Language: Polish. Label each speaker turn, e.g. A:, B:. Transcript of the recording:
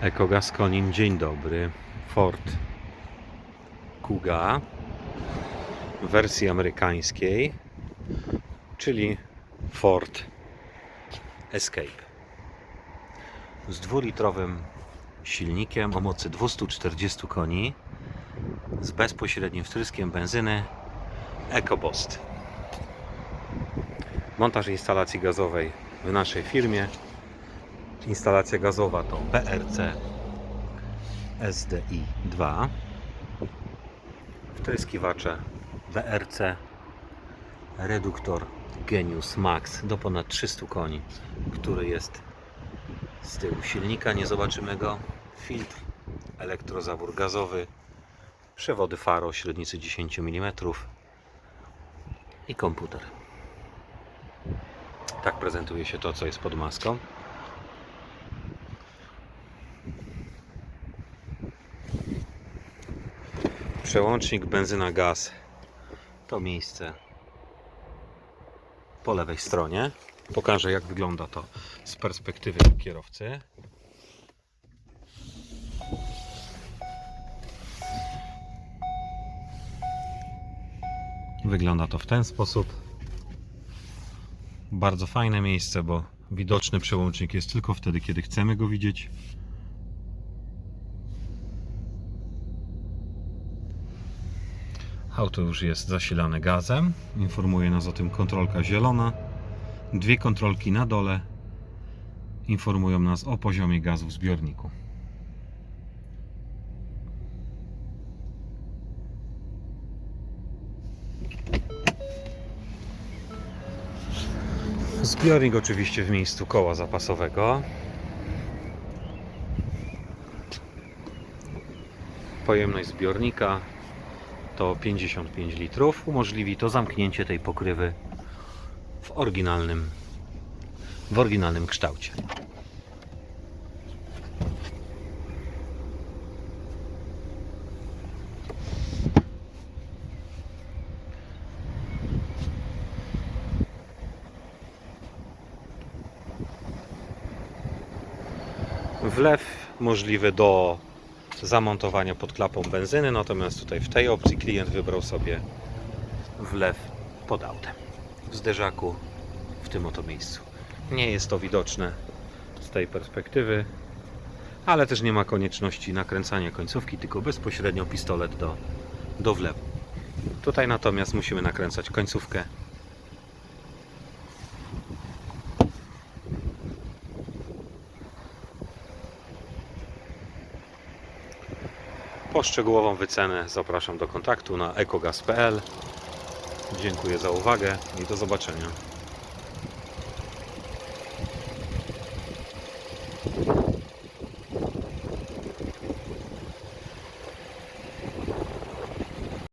A: Ekogaz Konin, dzień dobry. Ford Kuga w wersji amerykańskiej, czyli Ford Escape. Z dwulitrowym silnikiem o mocy 240 koni, z bezpośrednim wtryskiem benzyny EcoBoost. Montaż instalacji gazowej w naszej firmie. Instalacja gazowa to BRC SDI 2. Wtryskiwacze BRC. Reduktor Genius Max do ponad 300 koni, który jest z tyłu silnika. Nie zobaczymy go. Filtr, elektrozawór gazowy, przewody faro średnicy 10 mm i komputer. Tak prezentuje się to, co jest pod maską. Przełącznik benzyna gaz to miejsce po lewej stronie. Pokażę jak wygląda to z perspektywy kierowcy. Wygląda to w ten sposób. Bardzo fajne miejsce, bo widoczny przełącznik jest tylko wtedy, kiedy chcemy go widzieć. Auto już jest zasilane gazem. Informuje nas o tym kontrolka zielona. Dwie kontrolki na dole informują nas o poziomie gazu w zbiorniku. Zbiornik oczywiście w miejscu koła zapasowego. Pojemność zbiornika to 55 litrów. Umożliwi to zamknięcie tej pokrywy w oryginalnym, w oryginalnym kształcie. Wlew możliwy do zamontowania pod klapą benzyny, natomiast tutaj w tej opcji klient wybrał sobie wlew pod autem w zderzaku w tym oto miejscu. Nie jest to widoczne z tej perspektywy, ale też nie ma konieczności nakręcania końcówki, tylko bezpośrednio pistolet do, do wlewu. Tutaj natomiast musimy nakręcać końcówkę Po szczegółową wycenę zapraszam do kontaktu na ekogas.pl. Dziękuję za uwagę i do zobaczenia.